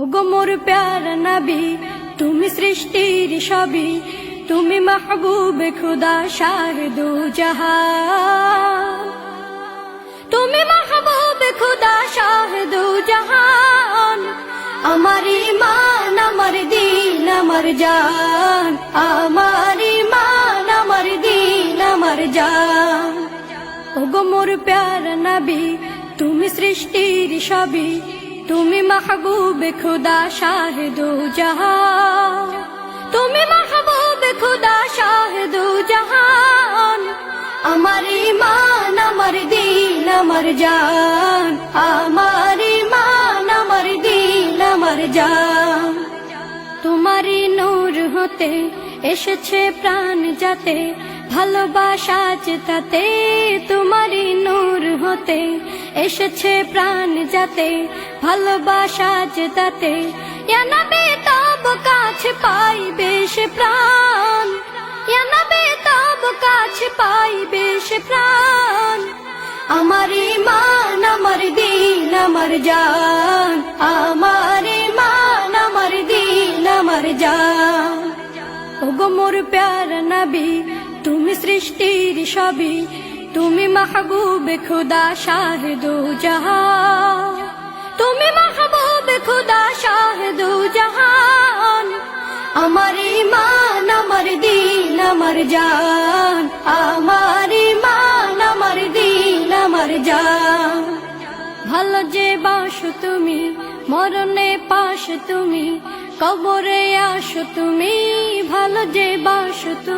ওগো মোর প্যার নবী, তুমি সৃষ্টির সবই তুমি মাহবুব খুদা শাহিদু জাহান। তুমি মাহবুব খুদা শাহিদু জাহান, আমার ইমান, আমার দিন, আমার জান। আমার ইমান, আমার দিন, আমার জান। ওগো মোর প্যার নবী, তুমি সৃষ্টির সবই তুমি মাহবুব খুদা শাহিদু জাহান। তুমি মাহবুব খুদা শাহিদু জাহান। আমার ইমান আমার দিন, আমার জান। আমার ইমান আমার দিন, আমার জান। তোমারই নূর হতে এসেছে প্রাণ যাতে, ভালোবাসা তাতে তোমারই নূর হতে এসেছে প্রাণ যাতে, ভালোবাসা তাতে। ইয়ানাবে তব কাছে পাইবে সে প্রাণ। ইয়ানাবে তব কাছে পাইবে সে প্রাণ। আমার ইমান আমার দিন, আমার জান। আমার ইমান আমার দিন, আমার জান। ওগো মোর প্যার নবী, তুমি সৃষ্টির সবই। তুমি মাহবুব খুদা শাহিদু জাহান। তুমি মাহবুব খুদা শাহিদু জাহান। আমার ইমান আমার দিন, আমার জান। আমার ইমান আমার দিন, আমার জান। ভালো যে বাসো তুমি, মরণে পাশ তুমি, কবরে আসো তুমি। ভালো যে বাসো তুমি